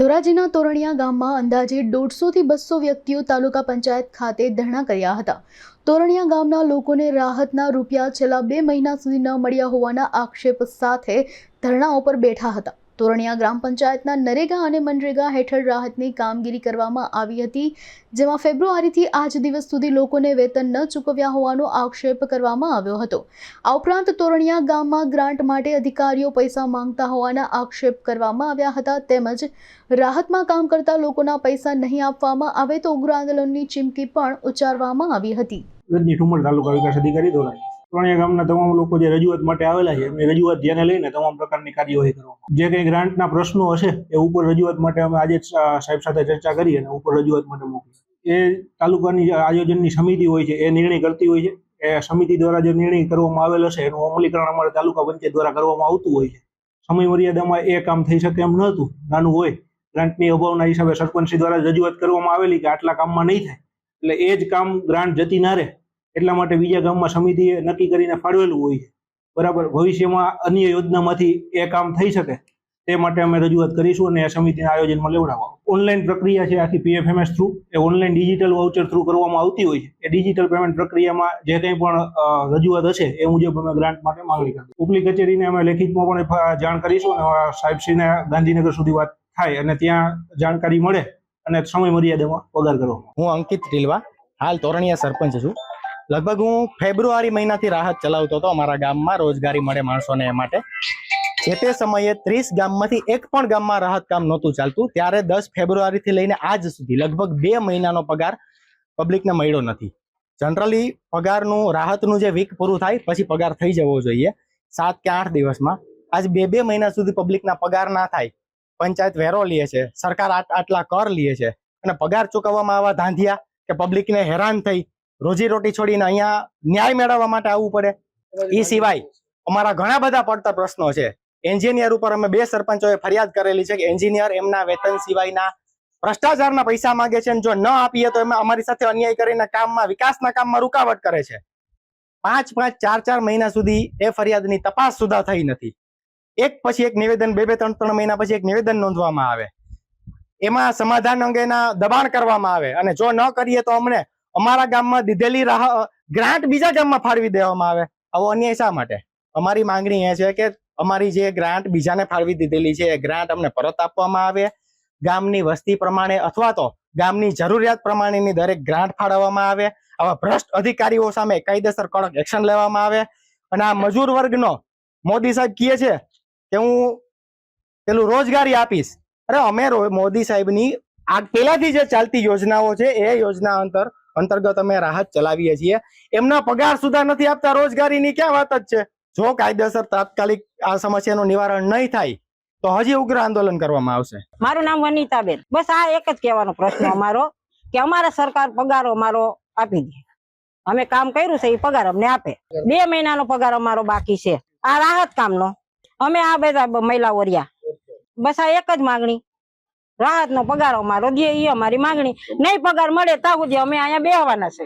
ધોરાજીના તોરણિયા ગામમાં અંદાજે દોઢસોથી બસો વ્યક્તિઓ તાલુકા પંચાયત ખાતે ધરણા કર્યા હતા. તોરણિયા ગામના લોકોને રાહતના રૂપિયા છેલ્લા બે મહિના સુધી ન મળ્યા હોવાના આક્ષેપ સાથે ધરણાઓ પર બેઠા હતા. તોરણિયા ગ્રામ પંચાયતના નરેગા અને મનરેગા હેઠળ રાહતની કામગીરી કરવામાં આવી હતી, જેમાં ફેબ્રુઆરીથી આજ દિવસ સુધી લોકોને વેતન ન ચૂકવ્યા હોવાનો આક્ષેપ કરવામાં આવ્યો હતો. આ ઉપરાંત તોરણિયા ગામમાં ગ્રાન્ટ માટે અધિકારીઓ પૈસા માંગતા હોવાના આક્ષેપ કરવામાં આવ્યા હતા, તેમજ રાહતમાં કામ કરતા લોકોના પૈસા નહીં આપવામાં આવે તો ઉગ્ર આંદોલનની ચીમકી પણ ઉચ્ચારવામાં આવી હતી. ત્રણેય ગામના તમામ લોકો જે રજૂઆત માટે આવેલા છે, એમની રજૂઆત ધ્યાને લઈને તમામ પ્રકારની કાર્યવાહી કરવામાં જે કંઈ ગ્રાન્ટના પ્રશ્નો હશે, એ ઉપર રજૂઆત માટે અમે આજે સાહેબ સાથે ચર્ચા કરી અને ઉપર રજૂઆત માટે મોકલી. એ તાલુકાની આયોજનની સમિતિ હોય છે, એ નિર્ણય કરતી હોય છે. એ સમિતિ દ્વારા જે નિર્ણય કરવામાં આવેલ હશે, એનું અમલીકરણ અમારે તાલુકા પંચાયત દ્વારા કરવામાં આવતું હોય છે. સમય મર્યાદામાં એ કામ થઈ શકે એમ નહોતું, નાનું હોય. ગ્રાન્ટની અભાવના હિસાબે સરપંચ દ્વારા રજૂઆત કરવામાં આવેલી કે આટલા કામમાં નહીં થાય. એટલે એ જ કામ ગ્રાન્ટ જતી ના રહે. એટલા માટે બીજા ગામમાં સમિતિએ નક્કી કરીને ફાળવેલું હોય છે. બરાબર? ભવિષ્યમાં અન્ય યોજનામાંથી એ કામ થઈ શકે. તે માટે અમે રજૂઆત કરીશું અને આ સમિતિના આયોજનમાં લેવડાવવા. ઓનલાઈન પ્રક્રિયા છે આખી પીએફએમએસ થ્રુ. એ ઓનલાઈન ડિજિટલ વાઉચર થ્રુ કરવામાં આવતી હોય છે. એ ડિજિટલ પેમેન્ટ પ્રક્રિયામાં જે કંઈ પણ રજૂઆત હશે એ મુજબ અમે ગ્રાન્ટ માટે માંગણી કરીશું. ઉપલી કચેરીને અમે લેખિતમાં પણ જાણ કરીશું અને સાહેબશ્રીને ગાંધીનગર સુધી વાત થાય અને ત્યાં જાણકારી મળે અને સમય મર્યાદામાં પગાર કરવામાં હું અંકિત ટીલવા હાલ તોરણીયા સરપંચ છું. લગભગ હું ફેબ્રુઆરી મહિનાથી રાહત ચલાવતો હતો. અમારા ગામમાં રોજગારી મળે માણસોને એ માટે. જે તે સમયે ત્રીસ ગામમાંથી એક પણ ગામમાં રાહત કામ નહોતું ચાલતું. ત્યારે દસ ફેબ્રુઆરીથી લઈને આજ સુધી લગભગ બે મહિનાનો પગાર પબ્લિકને મળ્યો નથી. જનરલી પગારનું, રાહતનું જે વીક પૂરું થાય, પછી પગાર થઈ જવો જોઈએ. સાત કે આઠ દિવસમાં. આજ બે બે મહિના સુધી પબ્લિકના પગાર ના થાય. પંચાયત વેરો લે છે. સરકાર આટ- આટલા કર લે છે. અને પગાર ચૂકવવામાં આવા ધાંધિયા કે પબ્લિકને હેરાન થઈ રોજી રોટી છોડીને અહીંયા ન્યાય મેળવવા માટે આવવું પડે. એ સિવાય અમારા ઘણા બધા પડતર પ્રશ્નો છે. એન્જિનિયર ઉપર અમે બે સરપંચોએ ફરિયાદ કરેલી છે કે એન્જિનિયર એમના વેતન સિવાયના ભ્રષ્ટાચારના પૈસા માંગે છે અને જો ન આપીએ તો એમાં અમારી સાથે અન્યાય કરીને કામમાં, વિકાસના કામમાં રૂકાવટ કરે છે. પાંચ પાંચ ચાર ચાર મહિના સુધી એ ફરિયાદની તપાસ સુધા થઈ નથી. એક પછી એક નિવેદન, બે બે ત્રણ ત્રણ મહિના પછી એક નિવેદન નોંધવામાં આવે. એમાં સમાધાન અંગેના દબાણ કરવામાં આવે અને જો ન કરીએ તો અમને અમારા ગામમાં દીધેલી રાહ ગ્રાન્ટ બીજા ગામમાં ફાળવી દેવામાં આવે. આવો અન્યાય શા માટે? અમારી માંગણી એ છે કે અમારી જે ગ્રાન્ટ બીજાને ફાળવી દીધેલી છે, એ ગ્રાન્ટ અમને પરત આપવામાં આવે. ગામની વસ્તી પ્રમાણે અથવા તો ગામની જરૂરિયાત પ્રમાણેની દરેક ગ્રાન્ટ ફાળવવામાં આવે. આવા ભ્રષ્ટ અધિકારીઓ સામે કાયદેસર કડક એક્શન લેવામાં આવે. અને આ મજૂર વર્ગનો મોદી સાહેબ કહે છે કે હું પેલું રોજગારી આપીશ. અરે અમે મોદી સાહેબની આ પેલાથી જે ચાલતી યોજનાઓ છે, એ યોજના અંતર અંતર્ગત અમે રાહત ચલાવીએ છીએ. એમના પગાર સુધા નથી આપતા, રોજગારીની ક્યાં વાત જ છે? જો કાયદેસર તાત્કાલિક આ સમસ્યાનું નિવારણ નહીં થાય, તો હજી ઉગ્ર આંદોલન કરવામાં આવશે. મારું નામ વનિતાબેન. બસ આ એક જ કહેવાનો પ્રશ્ન અમારો, કે અમારા સરકાર પગાર અમારો આપી દે. અમે કામ કર્યું છે, એ પગાર અમને આપે. બે મહિનાનો પગાર અમારો બાકી છે. આ રાહત કામનો. અમે આ બધા મહિલાઓ રહ્યા. બસ આ એક જ માંગણી. રાહતનો પગાર અમારો દે એ અમારી માંગણી. નહીં પગાર મળે સુધી અમે અહીંયા બેહવાના છે.